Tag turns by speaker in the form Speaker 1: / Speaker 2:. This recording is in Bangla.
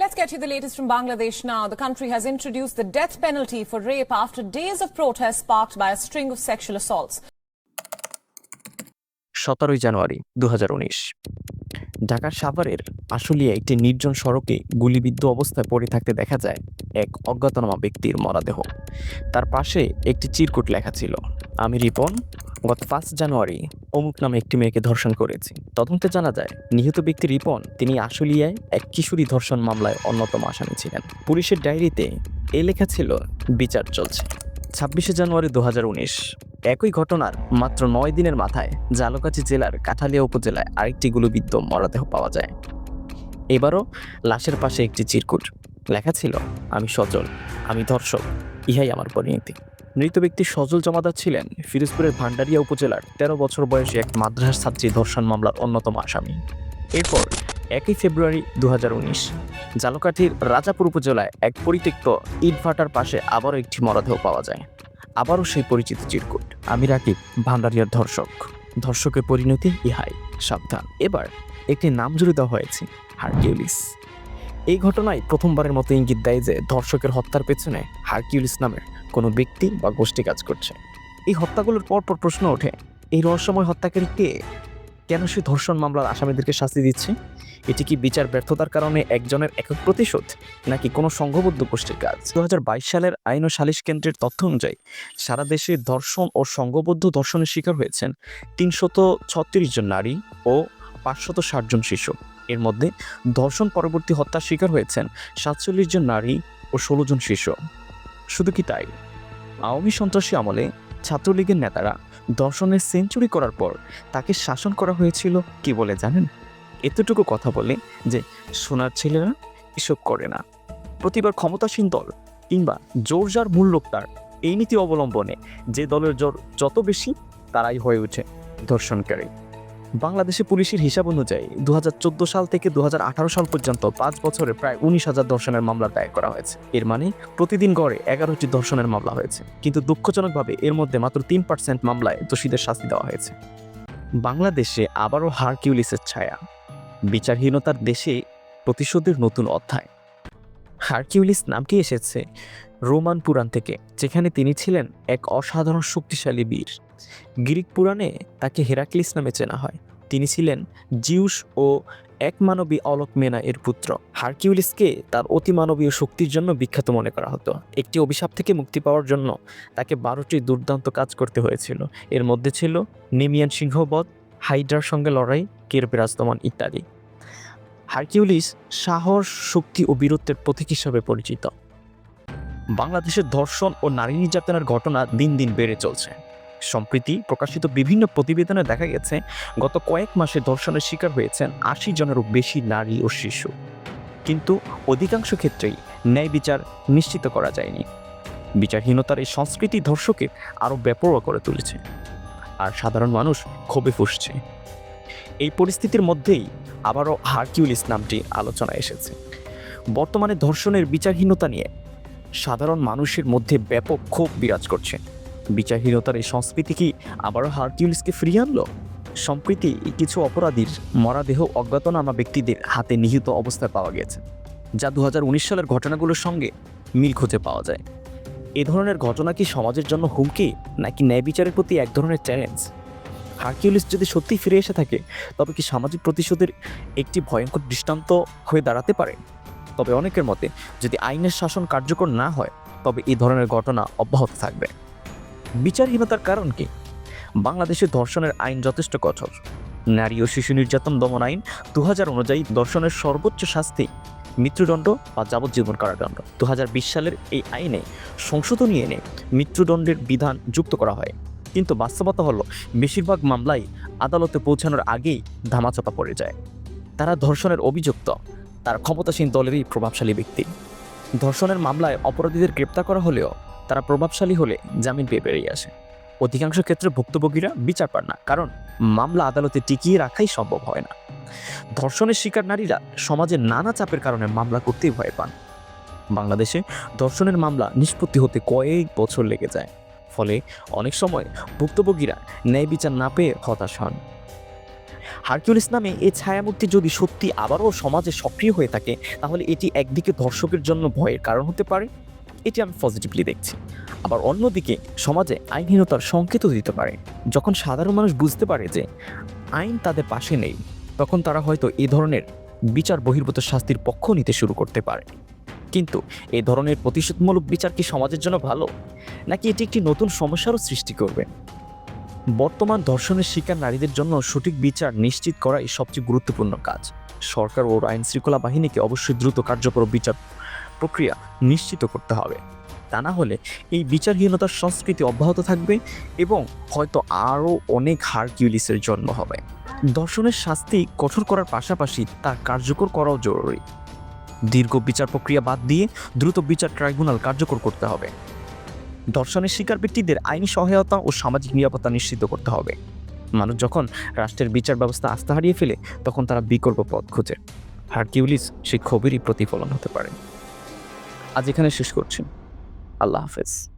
Speaker 1: Let's get you the latest from Bangladesh now. The country has introduced the death penalty for rape after days of protests sparked by a string of sexual assaults.
Speaker 2: সতেরোই জানুয়ারি দু ঢাকার সাভারের আশুলিয়া একটি নির্জন সড়কে গুলিবিদ্ধ অবস্থায় পড়ে থাকতে দেখা যায় এক অজ্ঞাতনামা ব্যক্তির মরাদেহ তার পাশে একটি চিরকুট লেখা ছিল আমি রিপন গত ফার্স্ট জানুয়ারি অমুক নামে একটি মেয়েকে ধর্ষণ করেছি। তদন্তে জানা যায়, নিহত ব্যক্তি রিপন, তিনি আশুলিয়ায় এক কিশোরী ধর্ষণ মামলায় অন্যতম আসামি ছিলেন। পুলিশের ডায়েরিতে এ লেখা ছিল, বিচার চলছে। ছাব্বিশে জানুয়ারি দু হাজার উনিশ, একই ঘটনার মাত্র নয় দিনের মাথায় জালকাঠি জেলার কাঠালিয়া উপজেলায় আরেকটি গুলিবিদ্ধ মরদেহ পাওয়া যায়। এবারও লাশের পাশে একটি চিরকুট। লেখা ছিল, আমি সচল আমি ধর্ষক, ইহাই আমার পরিণতি। মৃত ব্যক্তি সজল জমাদার ছিলেন। ফিরোজপুরের ভান্ডারিয়া উপজেলার তেরো বছর বয়সী এক মাদ্রাসার ছাত্রী ধর্ষণ মামলার অন্যতম আসামি। এরপর একই ফেব্রুয়ারি দু জালকাঠির রাজাপুর উপজেলায় এক পরিত্যক্ত ইটভাটার পাশে আবারও একটি মরদেহ পাওয়া যায়। আবারও সেই পরিচিত চিরকুট। আমি রাকিব ভান্ডারিয়ার ধর্ষক। ধর্ষকের পরিণতি ইহাই। সাবধান। এবার একটি নাম জুড়ে দেওয়া হয়েছে হারকিউলিস। এই ঘটনায় প্রথমবারের মতো ইঙ্গিত দেয় যে ধর্ষকের হত্যার পেছনে হারকিউলিস নামের কোনো ব্যক্তি বা গোষ্ঠী কাজ করছে। এই হত্যাগুলোর পরপর প্রশ্ন ওঠে, এই রহস্যময় হত্যাকারী কে? কেন সে ধর্ষণ মামলার আসামিদেরকে শাস্তি দিচ্ছে? এটি কি বিচার ব্যর্থতার কারণে একজনের একক প্রতিশোধ, নাকি কোনো সংঘবদ্ধ গোষ্ঠীর কাজ? দু হাজার বাইশ সালের আইন ও সালিশ কেন্দ্রের তথ্য অনুযায়ী, সারা দেশে ধর্ষণ ও সংঘবদ্ধ ধর্ষণের শিকার হয়েছেন তিনশত ছত্রিশ জন নারী ও পাঁচশত ষাট জন শিশু। এর মধ্যে ধর্ষণ পরবর্তী হত্যার শিকার হয়েছেন সাতচল্লিশ জন নারী ও ষোলো জন শিশু। শুধু কি তাই? আওয়ামী সন্ত্রাসী আমলে ছাত্রলীগের নেতারা দর্শনের সেঞ্চুরি করার পর তাকে শাসন করা হয়েছিল কি বলে জানেন? এতটুকু কথা বলে যে সোনার ছেলেরা এসব করে না। প্রতিবার ক্ষমতাসীন দল কিংবা জোর যার মূল লোকটার এই নীতি অবলম্বনে যে দলের জোর যত বেশি, তারাই হয়ে ওঠে ধর্ষণকারী বাংলাদেশে পুলিশের হিসাব অনুযায়ী দু হাজার চোদ্দ সাল থেকে দু হাজার আঠারো সাল পর্যন্ত পাঁচ বছরে প্রায় উনিশ হাজার ধর্ষণের মামলা দায়ের করা হয়েছে। এর মানে প্রতিদিন গড়ে এগারোটি ধর্ষণের মামলা হয়েছে। কিন্তু দুঃখজনকভাবে এর মধ্যে মাত্র তিন পার্সেন্ট মামলায় দোষীদের শাস্তি দেওয়া হয়েছে। বাংলাদেশে আবারও হারকিউলিসের ছায়া। বিচারহীনতার দেশে প্রতিশোধের নতুন অধ্যায়। হারকিউলিস নামটি এসেছে রোমান পুরাণ থেকে, যেখানে তিনি ছিলেন এক অসাধারণ শক্তিশালী বীর। গ্রিক পুরাণে তাকে হেরাক্লিস নামে চেনা হয়। তিনি ছিলেন জিউস ও এক মানবী অলক মেনা এর পুত্র। হারকিউলিসকে তার অতিমানবীয় শক্তির জন্য বিখ্যাত মনে করা হতো। একটি অভিশাপ থেকে মুক্তি পাওয়ার জন্য তাকে বারোটি দুর্দান্ত কাজ করতে হয়েছিল। এর মধ্যে ছিল নেমিয়ান সিংহবধ, হাইড্রার সঙ্গে লড়াই কের বিরাজমান ইত্যাদি। হারকিউলিস সাহস, শক্তি ও বীরত্বের প্রতীক হিসাবে পরিচিত। বাংলাদেশের ধর্ষণ ও নারী নির্যাতনের ঘটনা দিন দিন বেড়ে চলছে। সম্প্রতি প্রকাশিত বিভিন্ন প্রতিবেদনে দেখা গেছে, গত কয়েক মাসে ধর্ষণের শিকার হয়েছেন আশি জনেরও বেশি নারী ও শিশু। কিন্তু অধিকাংশ ক্ষেত্রেই ন্যায় বিচার নিশ্চিত করা যায়নি। বিচারহীনতার এই সংস্কৃতি ধর্ষকে আরও ব্যাপক করে তুলেছে। আর সাধারণ মানুষ ক্ষোভে ফুসছে। এই পরিস্থিতির মধ্যেই আবারও হারকিউলিস নামটি আলোচনায় এসেছে। বর্তমানে ধর্ষণের বিচারহীনতা নিয়ে সাধারণ মানুষের মধ্যে ব্যাপক ক্ষোভ বিরাজ করছে। বিচারহীনতার এই সংস্কৃতি কি আবারও হারকিউলিসকে ফিরিয়ে আনলো? সম্প্রতি কিছু অপরাধীর মরাদেহ অজ্ঞাতনামা ব্যক্তিদের হাতে নিহিত অবস্থায় পাওয়া গেছে, যা দু হাজার উনিশ সালের ঘটনাগুলোর সঙ্গে মিল খুঁজে পাওয়া যায়। এ ধরনের ঘটনা কি সমাজের জন্য হুমকি, নাকি ন্যায় বিচারের প্রতি এক ধরনের চ্যালেঞ্জ হারকিউলিস যদি সত্যি ফিরে এসে থাকে, তবে কি সামাজিক প্রতিশোধের একটি ভয়ঙ্কর দৃষ্টান্ত হয়ে দাঁড়াতে পারে? তবে অনেকের মতে, যদি আইনের শাসন কার্যকর না হয়, তবে এই ধরনের ঘটনা অব্যাহত থাকবে। বিচারহীনতার কারণ কি? বাংলাদেশে ধর্ষণের আইন যথেষ্ট কঠোর। নারী ও শিশু নির্যাতন দমন আইন দু অনুযায়ী ধর্ষণের সর্বোচ্চ শাস্তি, মৃত্যুদণ্ড বা যাবজ্জীবন কারাদণ্ড। দু হাজার বিশ সালের এই আইনে সংশোধনী এনে মৃত্যুদণ্ডের বিধান যুক্ত করা হয়। কিন্তু বাস্তবতা হলো, বেশিরভাগ মামলাই আদালতে পৌঁছানোর আগেই ধামাচাপা পড়ে যায়। তারা ধর্ষণের অভিযুক্ত, তার ক্ষমতাসীন দলেরই প্রভাবশালী ব্যক্তি। ধর্ষণের মামলায় অপরাধীদের গ্রেপ্তার করা হলেও তারা প্রভাবশালী হলে জামিন পেয়ে বেরিয়ে আসে। অধিকাংশ ক্ষেত্রে ভুক্তভোগীরা বিচার পান না, কারণ মামলা আদালতে টিকিয়ে রাখাই সম্ভব হয় না। ধর্ষণের শিকার নারীরা সমাজের নানা চাপের কারণে মামলা করতেই ভয় পান। বাংলাদেশে ধর্ষণের মামলা নিষ্পত্তি হতে কয়েক বছর লেগে যায়। ফলে অনেক সময় ভুক্তভোগীরা ন্যায় বিচার না পেয়ে হতাশ হন। হারকিউলিস নামে এই ছায়ামূর্তি যদি সত্যি আবারও সমাজে সক্রিয় হয়ে থাকে, তাহলে এটি একদিকে দর্শকের জন্য ভয়ের কারণ হতে পারে। এটি আমি পজিটিভলি দেখছি। আবার অন্যদিকে সমাজে আইনহীনতার সংকেতও দিতে পারে। যখন সাধারণ মানুষ বুঝতে পারে যে আইন তাদের পাশে নেই, তখন তারা হয়তো এ ধরনের বিচার বহির্ভূত শাস্তির পক্ষ নিতে শুরু করতে পারে। কিন্তু এই ধরনের প্রতিশোধমূলক বিচার কি সমাজের জন্য ভালো? নাকি এটি একটি নতুন সমস্যারও সৃষ্টি করবে? বর্তমান ধর্ষণের শিকার নারীদের জন্য সঠিক বিচার নিশ্চিত করাই সবচেয়ে গুরুত্বপূর্ণ কাজ। সরকার ও আইন শৃঙ্খলা বাহিনীকে অবশ্যই দ্রুত কার্যকর বিচার প্রক্রিয়া নিশ্চিত করতে হবে। তা না হলে এই বিচারহীনতার সংস্কৃতি অব্যাহত থাকবে এবং হয়তো আরও অনেক হারকিউলিসের জন্ম হবে। দর্শনের শাস্তি কঠোর করার পাশাপাশি তা কার্যকর করাও জরুরি। দীর্ঘ বিচার প্রক্রিয়া বাদ দিয়ে দ্রুত বিচার ট্রাইব্যুনাল কার্যকর করতে হবে। ধর্ষণের শিকার ব্যক্তিদের আইনি সহায়তা ও সামাজিক নিরাপত্তা নিশ্চিত করতে হবে। মানুষ যখন রাষ্ট্রের বিচার ব্যবস্থা আস্থা হারিয়ে ফেলে, তখন তারা বিকল্প পথ খোঁজে। হারকিউলিস সেই ক্ষোভেরই প্রতিফলন হতে পারে। আজ এখানে শেষ করছি। আল্লাহ হাফেজ।